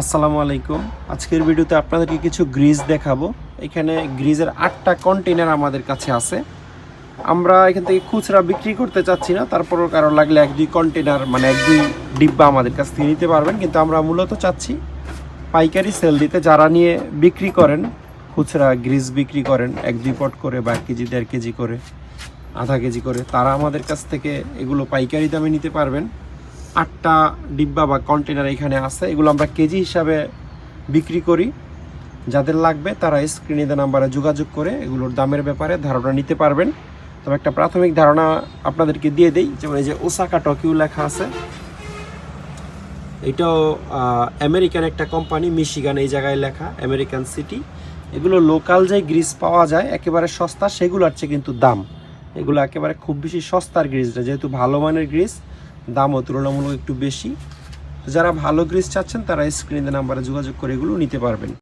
আসসালামু আলাইকুম। আজকের ভিডিওতে আপনাদেরকে কিছু গ্রিজ দেখাবো। এখানে গ্রিজের আটটা কন্টেনার আমাদের কাছে আছে। আমরা এখান থেকে খুচরা বিক্রি করতে চাচ্ছি না, তারপরও কারও লাগলে এক দুই কন্টেনার মানে এক দুই ডিব্বা আমাদের কাছ থেকে নিতে পারবেন। কিন্তু আমরা মূলত চাচ্ছি পাইকারি সেল দিতে। যারা নিয়ে বিক্রি করেন, খুচরা গ্রিজ বিক্রি করেন, এক দুই পট করে বা এক কেজি, দেড় কেজি করে, আধা কেজি করে, তারা আমাদের কাছ থেকে এগুলো পাইকারি দামে নিতে পারবেন। আটটা ডিব্বা বা কন্টেনার এখানে আছে, এগুলো আমরা কেজি হিসাবে বিক্রি করি। যাদের লাগবে তারা স্ক্রিনে দেওয়া নাম্বারে যোগাযোগ করে এগুলোর দামের ব্যাপারে ধারণা নিতে পারবেন। তবে একটা প্রাথমিক ধারণা আপনাদেরকে দিয়ে দেই, যেমন এই যে ওসাকা টোকিও লেখা আছে। এটাও আমেরিকান একটা কোম্পানি মিশিগান এই জায়গায় লেখা, আমেরিকান সিটি এগুলো লোকাল যে গ্রিস পাওয়া যায়, একেবারে সস্তা, সেগুলোর চেয়ে কিন্তু দাম। এগুলো একেবারে খুব বেশি সস্তার গ্রিজটা যেহেতু ভালো মানের গ্রিজ দামও তুলনামূলক একটু বেশি। যারা ভালো গ্রিস চাচ্ছেন, তারা স্ক্রিনে নাম্বারে যোগাযোগ করে এগুলো নিতে পারবেন।